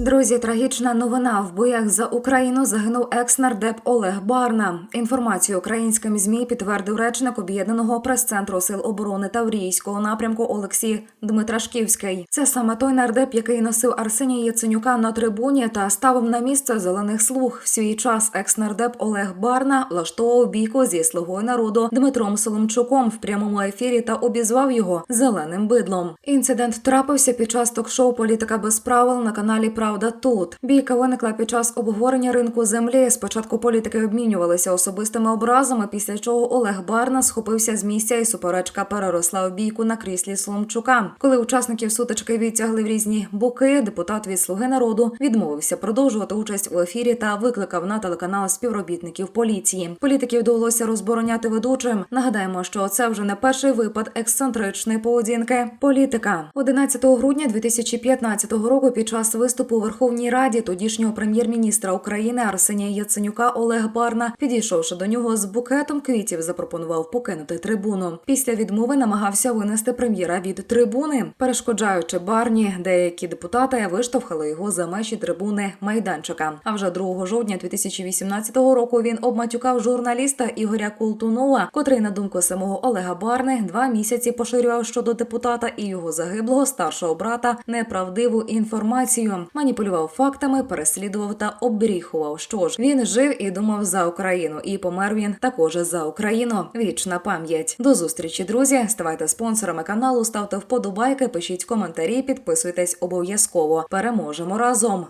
Друзі, трагічна новина. В боях за Україну загинув екс-нардеп Олег Барна. Інформацію українським змі підтвердив речник об'єднаного прес-центру сил оборони Таврійського напрямку Олексій Дмитрашківський. Це саме той нардеп, який носив Арсенія Яценюка на трибуні та ставив на місце зелених слуг. В свій час екс-нардеп Олег Барна влаштовував бійку зі слугою народу Дмитром Соломчуком в прямому ефірі та обізвав його зеленим бидлом. Інцидент трапився під час ток-шоу Політика без правил на каналі Правда тут. Бійка виникла під час обговорення ринку землі. Спочатку політики обмінювалися особистими образами, після чого Олег Барна схопився з місця і суперечка переросла в бійку на кріслі Соломчука. Коли учасників сутички відтягли в різні боки, депутат від Слуги народу відмовився продовжувати участь у ефірі та викликав на телеканал співробітників поліції. Політиків довелося розбороняти ведучим. Нагадаємо, що це вже не перший випад ексцентричної поведінки. Політика 11 грудня 2015 року під час виступу у Верховній Раді тодішнього прем'єр-міністра України Арсенія Яценюка Олег Барна, підійшовши до нього з букетом квітів, запропонував покинути трибуну. Після відмови намагався винести прем'єра від трибуни, перешкоджаючи Барні, деякі депутати виштовхали його за межі трибуни майданчика. А вже 2 жовтня 2018 року він обматюкав журналіста Ігоря Култунова, котрий, на думку самого Олега Барни, два місяці поширював щодо депутата і його загиблого старшого брата неправдиву інформацію, маніпулював фактами, переслідував та обріхував. Що ж він жив і думав за Україну, і помер він також за Україну. Вічна пам'ять. До зустрічі, друзі. Ставайте спонсорами каналу, ставте вподобайки, пишіть коментарі, підписуйтесь обов'язково. Переможемо разом.